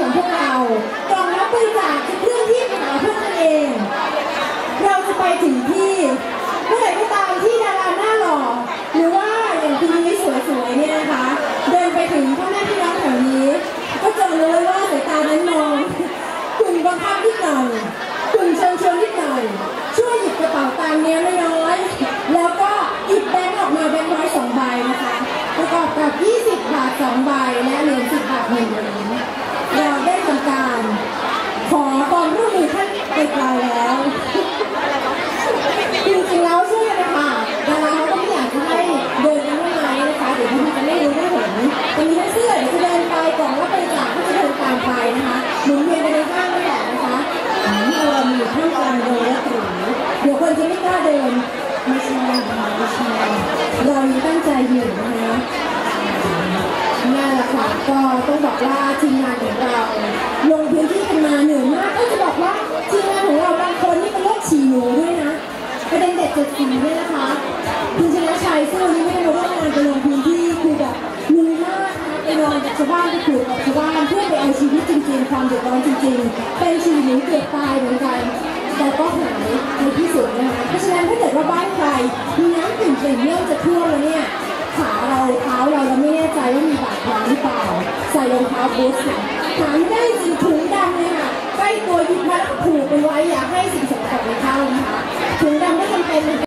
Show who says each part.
Speaker 1: ของพวกเรากล่องรับบริจาคเครื่องที่หาพวกกันเอง เราจะไปถึงที่เมื่อไหร่ก็ตามที่ดาราหน้าหล่อ หรือว่าอย่างพี่นี้สวยๆเนี่ยนะคะ เดินไปถึงพ่อแม่พี่น้องแถวนี้ ก็จะรู้เลยว่าสายตานั้นมองกลุ่มบังคับนิดหน่อยกลุ่มเชิญชวนนิดหน่อย ช่วยหยิบกระเป๋าตังค์เนี้ยน้อยๆแล้วก็หยิบแบงค์ออกมาแบงค์ร้อยสองใบนะคะประกอบกับ 20 บาท 2 ใบ และเหรียญ10 บาท1เหรียญ เรามีท่ามกลางโดยและหรูเดี๋ยวคนจะไม่กล้าเดินไม่ใช่นะคะไม่ใช่เรายังตั้งใจอยู่นะคะนั่นแหละค่ะก็ต้องบอกว่าทีมงานของเราลงพื้นที่กันมาเหนื่อยมากก็จะบอกว่าทีมงานของเราบางคนนี่เป็นโรคฉี่หนูด้วยนะประเด็นเด็ดเจ็ดสีเนี่ยนะคะคุณชนะชัยซึ่งวันนี้ไม่ได้มาร่วมงานไปลงพื้นที่คือแบบลุยมากไปนอนกับชาวบ้านไปคุยกับชาวบ้านเพื่อไปเอาชีวิตจริงๆความเดือดร้อนจริงๆ เป็นชีวิตหนูเกือบตายเหมือนกัน ที่สุดนะคะเพราะฉะนั้นถ้าเกิดว่าบ้านใครมีน้ำกลิ่นๆเริ่มจะท่วมแล้วเนี่ยขาเราเท้าเราเราไม่แน่ใจว่ามีบาดแผลหรือเปล่า ใส่รองเท้าบูทค่ะหาไม่ได้จริงถุงดำเลยค่ะใกล้ตัวหยิบมาผูกไปไว้อย่าให้สิ่งสกปรกในเข้านะคะถุงดำไม่จำเป็น